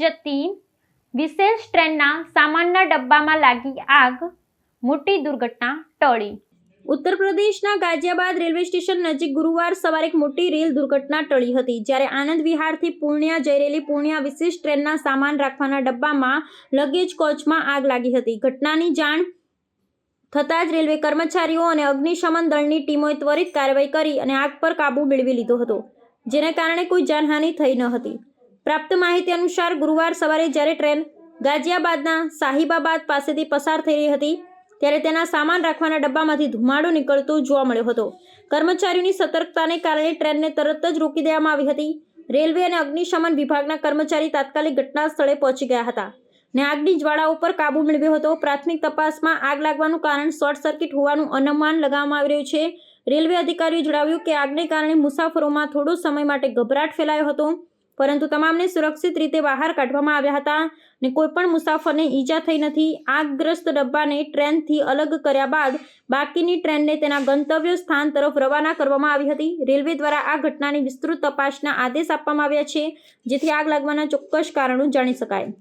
જતી વિશેષ ટ્રેનના સામાનના ડબ્બામાં લાગી આગ, મોટી દુર્ઘટના ટળી. ઉત્તર પ્રદેશના ગાઝિયાબાદ રેલવે સ્ટેશન નજીક ગુરુવાર સવારે એક મોટી રેલ દુર્ઘટના ટળી હતી, જ્યારે આનંદ વિહારથી પૂર્ણિયા જઈ રહેલી પૂર્ણિયા વિશેષ ટ્રેનના સામાન રાખવાના ડબ્બામાં લગેજ કોચમાં આગ લાગી હતી. ઘટનાની જાણ થતાં જ રેલવે કર્મચારીઓ અને અગ્નિશમન દળની ટીમોએ ત્વરિત કાર્યવાહી કરી અને આગ પર કાબૂ મેળવી લીધો હતો, જેને કારણે કોઈ જાનહાનિ થઈ ન હતી. પ્રાપ્ત માહિતી અનુસાર ગુરુવાર સવારે જ્યારે ટ્રેન ગાઝિયાબાદના સાહિબાબાદ પાસેથી પસાર થઈ રહી હતી, ત્યારે તેના સામાન રાખવાના ડબ્બામાંથી ધુમાડો નીકળતો જોવા મળ્યો હતો. કર્મચારીઓની સતર્કતાને કારણે ટ્રેનને તરત જ રોકી દેવામાં આવી હતી. રેલવે અને અગ્નિશમન વિભાગના કર્મચારી તાત્કાલિક ઘટના સ્થળે પહોંચી ગયા હતા ને આગની જ્વાળા ઉપર કાબૂ મેળવ્યો હતો. પ્રાથમિક તપાસમાં આગ લાગવાનું કારણ શોર્ટ સર્કિટ હોવાનું અનુમાન લગાવવામાં આવી રહ્યું છે. રેલવે અધિકારીઓએ જણાવ્યું કે આગને કારણે મુસાફરોમાં થોડો સમય માટે ગભરાટ ફેલાયો હતો. પરંતુ તમામને સુરક્ષિત રીતે બહાર કાઢવામાં આવ્યા હતા ને કોઈપણ મુસાફરને ઈજા થઈ નથી. આગગ્રસ્ત ડબ્બાને ટ્રેનથી અલગ કર્યા બાદ બાકીની ટ્રેનને તેના ગંતવ્ય સ્થાન તરફ રવાના કરવામાં આવી હતી. રેલવે દ્વારા આ ઘટનાની વિસ્તૃત તપાસના આદેશ આપવામાં આવ્યા છે, જેથી આગ લાગવાના ચોક્કસ કારણો જાણી શકાય.